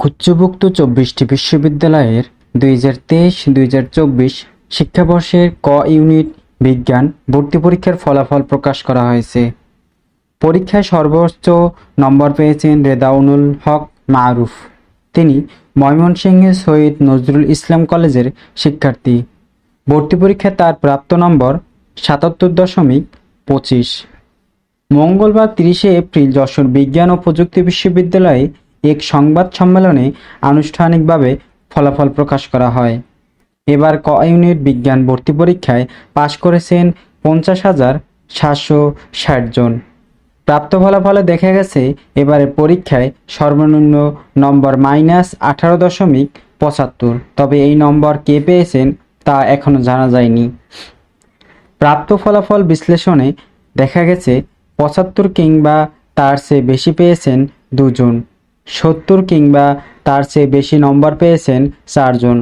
গুচ্ছভুক্ত চব্বিশটি বিশ্ববিদ্যালয়ের দুই হাজার তেইশ, দুই হাজার চব্বিশ শিক্ষাবর্ষের ক ইউনিট বিজ্ঞান ভর্তি পরীক্ষার ফলাফল প্রকাশ করা হয়েছে। পরীক্ষায় সর্বোচ্চ নম্বর পেয়েছেন রেদাউনুল হক মারুফ। তিনি ময়মনসিংহের শহীদ নজরুল ইসলাম কলেজের শিক্ষার্থী। ভর্তি পরীক্ষায় তার প্রাপ্ত নম্বর সাতাত্তর দশমিক পঁচিশ। মঙ্গলবার তিরিশে এপ্রিল যশোর বিজ্ঞান ও প্রযুক্তি বিশ্ববিদ্যালয়ে এক সংবাদ সম্মেলনে আনুষ্ঠানিকভাবে ফলাফল প্রকাশ করা হয়। এবার ক ইউনিট বিজ্ঞান ভর্তি পরীক্ষায় পাশ করেছেন পঞ্চাশ হাজার সাতশো ষাট জন। প্রাপ্ত ফলাফলে দেখা গেছে, এবারের পরীক্ষায় সর্বনিম্ন নম্বর মাইনাস আঠারো দশমিক পঁচাত্তর। তবে এই নম্বর কে পেয়েছেন তা এখনও জানা যায়নি। প্রাপ্ত ফলাফল বিশ্লেষণে দেখা গেছে, পঁচাত্তর কিংবা তার চেয়ে বেশি পেয়েছেন দুজন। সত্তর কিংবা তার চেয়ে বেশি নম্বর পেয়েছেন চারজন।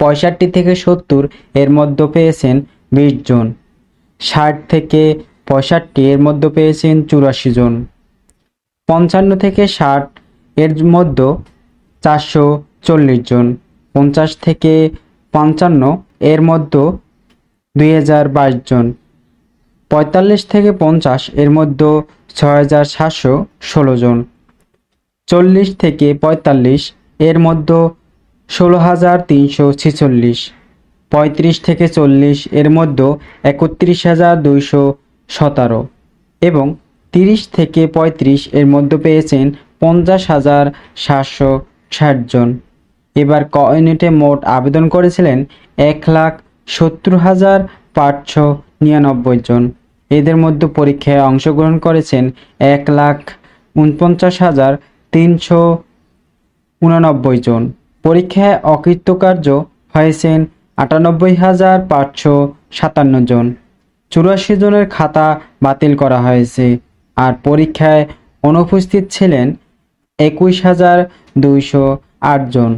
পঁয়ষট্টি থেকে সত্তর এর মধ্যে পেয়েছেন বিশ জন। ষাট থেকে পঁয়ষট্টি এর মধ্যে পেয়েছেন চুরাশি জন। পঞ্চান্ন থেকে ষাট এর মধ্যে চারশো চল্লিশ জন। পঞ্চাশ থেকে পঞ্চান্ন এর মধ্যে দুই হাজার বাইশ জন। পঁয়তাল্লিশ থেকে পঞ্চাশ এর মধ্যে ছয় হাজার সাতশো ষোলো জন। চল্লিশ থেকে পঁয়তাল্লিশ, এর মধ্যে ষোলো হাজার তিনশো ছেচল্লিশ, পঁয়ত্রিশ থেকে চল্লিশ, এর মধ্যে একত্রিশ হাজার দুইশো সতেরো এবং তিরিশ থেকে পঁয়ত্রিশ, এর মধ্যে পেয়েছেন পঞ্চাশ হাজার সাতশো ষাটজন এবার ক ইউনিটে মোট আবেদন করেছিলেন এক লাখ সত্তর হাজার পাঁচশো নিরানব্বই জন। এদের মধ্যে পরীক্ষায় অংশগ্রহণ করেছেন এক লাখ উনপঞ্চাশ হাজার তিনশো উনানব্বই জন। পরীক্ষায় অকৃতকার্য হয়েছেন আটানব্বই হাজার পাঁচশো সাতান্ন জন। চুরাশি জনের খাতা বাতিল করা হয়েছে আর পরীক্ষায় অনুপস্থিত ছিলেন একুশ হাজার দুইশো আট জন।